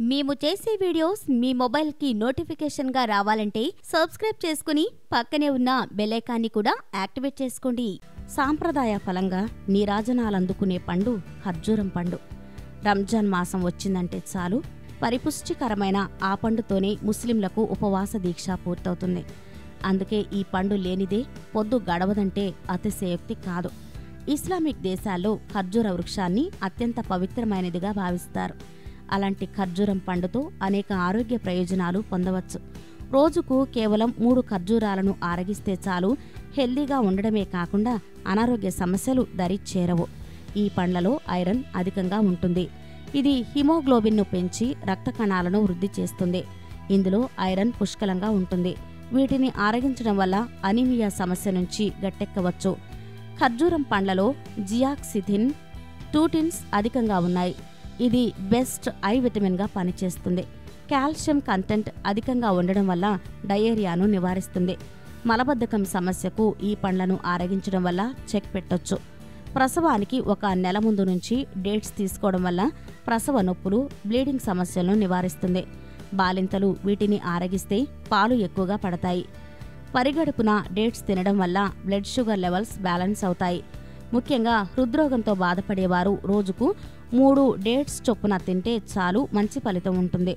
మేము చేసే వీడియోస్ మీ మొబైల్కి నోటిఫికేషన్గా రావాలంటే సబ్స్క్రైబ్ చేసుకుని పక్కనే ఉన్న బెలైకాన్ని కూడా యాక్టివేట్ చేసుకోండి. సాంప్రదాయ ఫలంగా నీరాజనాలందుకునే పండు ఖర్జూరం పండు. రంజాన్ మాసం వచ్చిందంటే చాలు. పరిపుష్టికరమైన ఆ పండుతోనే ముస్లింలకు ఉపవాస దీక్ష పూర్తవుతుంది. అందుకే ఈ పండు లేనిదే పొద్దు గడవదంటే అతిశయోక్తి కాదు. ఇస్లామిక్ దేశాల్లో ఖర్జూర వృక్షాన్ని అత్యంత పవిత్రమైనదిగా భావిస్తారు. అలాంటి ఖర్జూరం పండుతో అనేక ఆరోగ్య ప్రయోజనాలు పొందవచ్చు. రోజుకు కేవలం మూడు ఖర్జూరాలను ఆరగిస్తే చాలు హెల్దీగా ఉండడమే కాకుండా అనారోగ్య సమస్యలు దరి చేరవు ఈ పండ్లలో ఐరన్ అధికంగా ఉంటుంది. ఇది హిమోగ్లోబిన్ను పెంచి రక్త కణాలను వృద్ధి చేస్తుంది. ఇందులో ఐరన్ పుష్కలంగా ఉంటుంది. వీటిని ఆరగించడం వల్ల అనీమియా సమస్య నుంచి గట్టెక్కవచ్చు. ఖర్జూరం పండ్లలో జియాక్సిథిన్ టూటిన్స్ అధికంగా ఉన్నాయి. ఇది బెస్ట్ ఐ విటమిన్గా పనిచేస్తుంది. కాల్షియం కంటెంట్ అధికంగా ఉండడం వల్ల డయేరియాను నివారిస్తుంది. మలబద్ధకం సమస్యకు ఈ పండ్లను ఆరగించడం వల్ల చెక్ పెట్టొచ్చు. ప్రసవానికి ఒక నెల ముందు నుంచి డేట్స్ తీసుకోవడం వల్ల ప్రసవ నొప్పులు బ్లీడింగ్ సమస్యలను నివారిస్తుంది. బాలింతలు వీటిని ఆరగిస్తే పాలు ఎక్కువగా పడతాయి. పరిగడుపున డేట్స్ తినడం వల్ల బ్లడ్ షుగర్ లెవెల్స్ బ్యాలెన్స్ అవుతాయి. ముఖ్యంగా హృద్రోగంతో బాధపడేవారు రోజుకు మూడు డేట్స్ చొప్పున తింటే చాలు మంచి ఫలితం ఉంటుంది.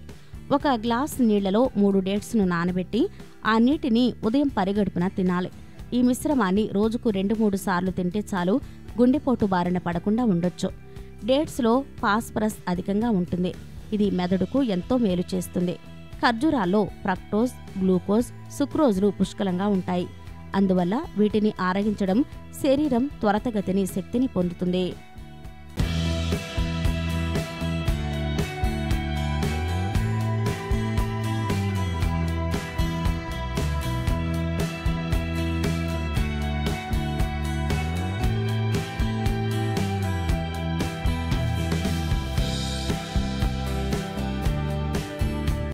ఒక గ్లాస్ నీళ్ళలో మూడు డేట్స్ను నానబెట్టి ఆ నీటిని ఉదయం పరిగడుపున తినాలి. ఈ మిశ్రమాన్ని రోజుకు రెండు మూడు సార్లు తింటే చాలు గుండెపోటు బారిన పడకుండా ఉండొచ్చు. డేట్స్లో ఫాస్ఫరస్ అధికంగా ఉంటుంది. ఇది మెదడుకు ఎంతో మేలు చేస్తుంది. ఖర్జూరాల్లో ప్రక్టోజ్ గ్లూకోజ్ సుక్రోజ్లు పుష్కలంగా ఉంటాయి. అందువల్ల వీటిని ఆరగించడం శరీరం త్వరతగతిని శక్తిని పొందుతుంది.